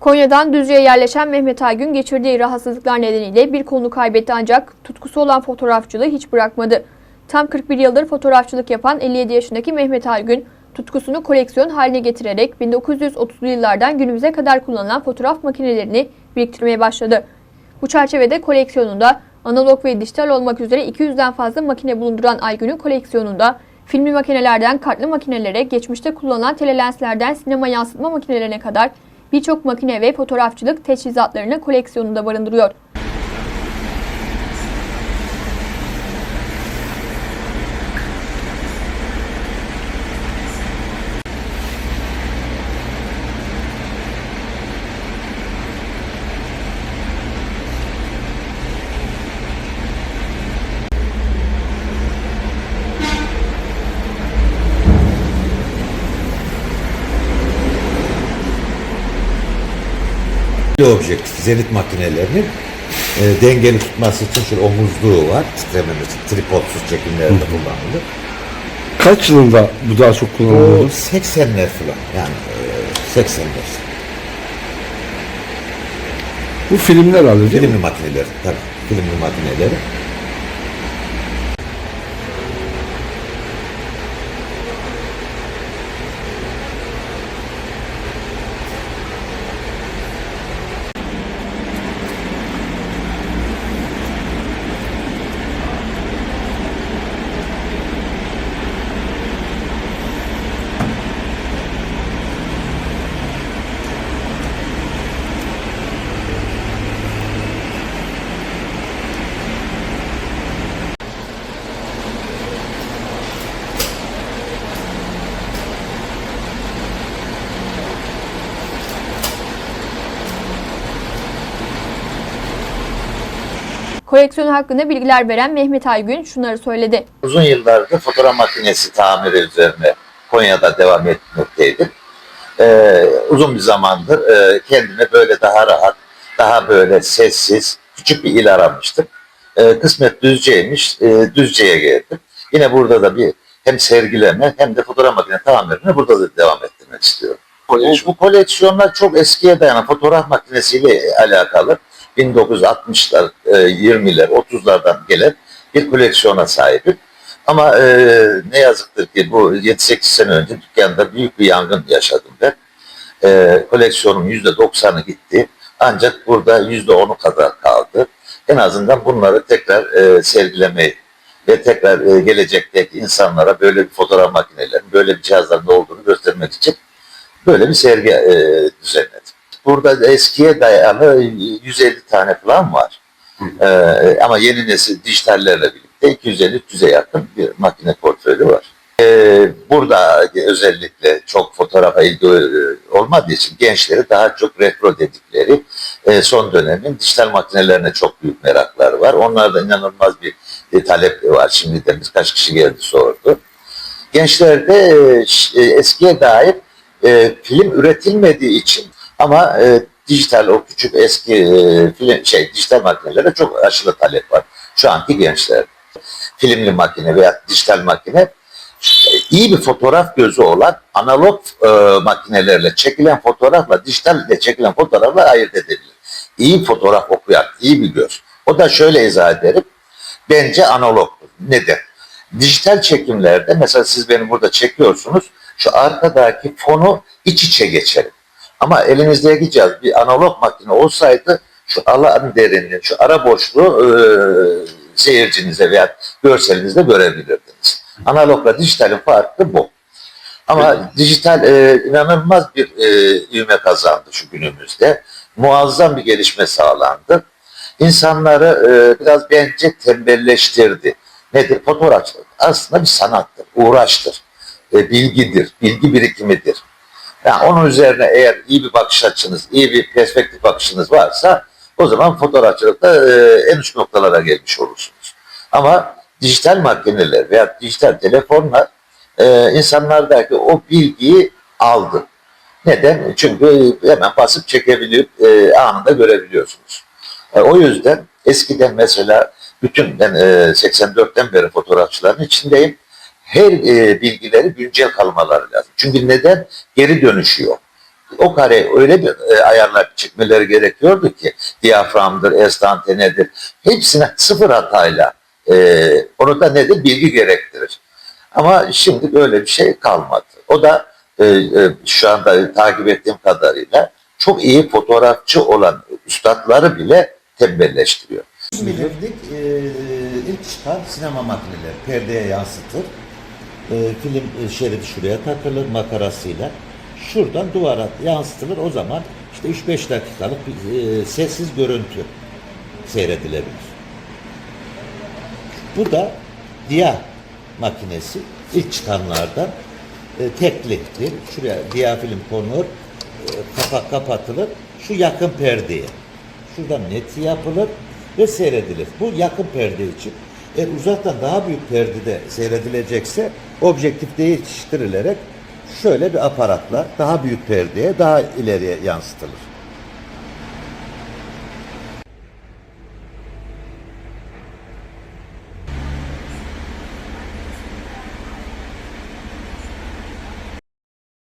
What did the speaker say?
Konya'dan Düzce'ye yerleşen Mehmet Aygün geçirdiği rahatsızlıklar nedeniyle bir kolunu kaybetti ancak tutkusu olan fotoğrafçılığı hiç bırakmadı. Tam 41 yıldır fotoğrafçılık yapan 57 yaşındaki Mehmet Aygün tutkusunu koleksiyon haline getirerek 1930'lu yıllardan günümüze kadar kullanılan fotoğraf makinelerini biriktirmeye başladı. Bu çerçevede koleksiyonunda analog ve dijital olmak üzere 200'den fazla makine bulunduran Aygün'ün koleksiyonunda filmli makinelerden kartlı makinelere, geçmişte kullanılan telelenslerden sinema yansıtma makinelerine kadar birçok makine ve fotoğrafçılık teçhizatlarını koleksiyonunda barındırıyor. Objektif zenit makinelerinin e, dengeli tutması için şöyle omuzluğu var. Titrememesi, tripodsuz çekimlerde kullanılır. Kaç yılında bu daha çok kullanılıyordu? 80'ler falan yani e, 80'ler. Bu filmler herhalde değil mi? Filmli makineler tabii. Filmli makineleri. Koleksiyonu hakkında bilgiler veren Mehmet Aygün şunları söyledi. uzun yıllardır fotoğraf makinesi tamiri üzerine Konya'da devam etmekteydim. Ee, uzun bir zamandır e, kendime böyle daha rahat, daha böyle sessiz, küçük bir il aramıştım. Ee, kısmet Düzce'ymiş, e, Düzce'ye geldim. Yine burada da bir hem sergileme hem de fotoğraf makine tamirini burada da devam ettirmek istiyorum. Bu, bu koleksiyonlar çok eskiye dayanan fotoğraf makinesiyle alakalı. 1960'lar, e, 20'ler, 30'lardan gelen bir koleksiyona sahibim. Ama e, ne yazıktır ki bu 7-8 sene önce dükkanda büyük bir yangın yaşadım ben. E, koleksiyonum %90'ı gitti. Ancak burada %10'u kadar kaldı. En azından bunları tekrar e, sergilemeyi ve tekrar e, gelecekteki insanlara böyle bir fotoğraf makinelerinin, böyle bir cihazların olduğunu göstermek için böyle bir sergi e, düzenledim. Burada eskiye dayalı 150 tane falan var. E, ama yeni nesil dijitallerle birlikte 250-300'e yakın bir makine portföyü var. E, burada özellikle çok fotoğrafa ilgi e, olmadığı için gençleri daha çok retro dedikleri e, son dönemin dijital makinelerine çok büyük merakları var. Onlarda inanılmaz bir e, talep var. Şimdi de kaç kişi geldi sordu. Gençlerde e, e, eskiye dair e, film üretilmediği için ama e, dijital o küçük eski e, film şey dijital makinelere çok aşırı talep var. Şu anki gençler filmli makine veya dijital makine e, iyi bir fotoğraf gözü olan analog e, makinelerle çekilen fotoğrafla dijitalle çekilen fotoğrafla ayırt edilir. İyi fotoğraf okuyan, iyi bir göz. O da şöyle izah ederim. Bence analog. Nedir? Dijital çekimlerde mesela siz beni burada çekiyorsunuz. Şu arkadaki fonu iç içe geçerim. Ama elinizdeki cihaz bir analog makine olsaydı şu alan derinliği, şu ara boşluğu e, seyircinize veya görselinizde görebilirdiniz. Analogla dijitalin farkı bu. Ama dijital e, inanılmaz bir e, ivme kazandı şu günümüzde. Muazzam bir gelişme sağlandı. İnsanları e, biraz bence tembelleştirdi. Nedir? Fotoğrafçılık aslında bir sanattır, uğraştır, e, bilgidir, bilgi birikimidir. Yani onun üzerine eğer iyi bir bakış açınız, iyi bir perspektif bakışınız varsa o zaman fotoğrafçılıkta e, en uç noktalara gelmiş olursunuz. Ama dijital makineler veya dijital telefonlar e, insanlardaki o bilgiyi aldı. Neden? Çünkü hemen basıp çekebilip e, anında görebiliyorsunuz. E, o yüzden eskiden mesela bütün ben e, 84'ten beri fotoğrafçıların içindeyim. Her e, bilgileri güncel kalmaları lazım. Çünkü neden? Geri dönüşü yok. O kare öyle bir e, ayarlar çekmeleri gerekiyordu ki diyaframdır, estantenedir. Hepsine sıfır hatayla e, onu da nedir? Bilgi gerektirir. Ama şimdi böyle bir şey kalmadı. O da e, e, şu anda takip ettiğim kadarıyla çok iyi fotoğrafçı olan üstadları bile tembelleştiriyor. Bilindik e, ilk çıkan sinema makineleri perdeye yansıtır. E, film e, şeridi şuraya takılır makarasıyla. Şuradan duvara yansıtılır. O zaman işte 3-5 dakikalık bir e, sessiz görüntü seyredilebilir. Bu da dia makinesi ilk çıkanlardan e, tekliktir. Şuraya dia film konur, e, kapak kapatılır. Şu yakın perdeye. Şuradan net yapılır ve seyredilir. Bu yakın perde için. Eğer uzaktan daha büyük perdede seyredilecekse objektif değiştirilerek şöyle bir aparatla daha büyük perdeye daha ileriye yansıtılır.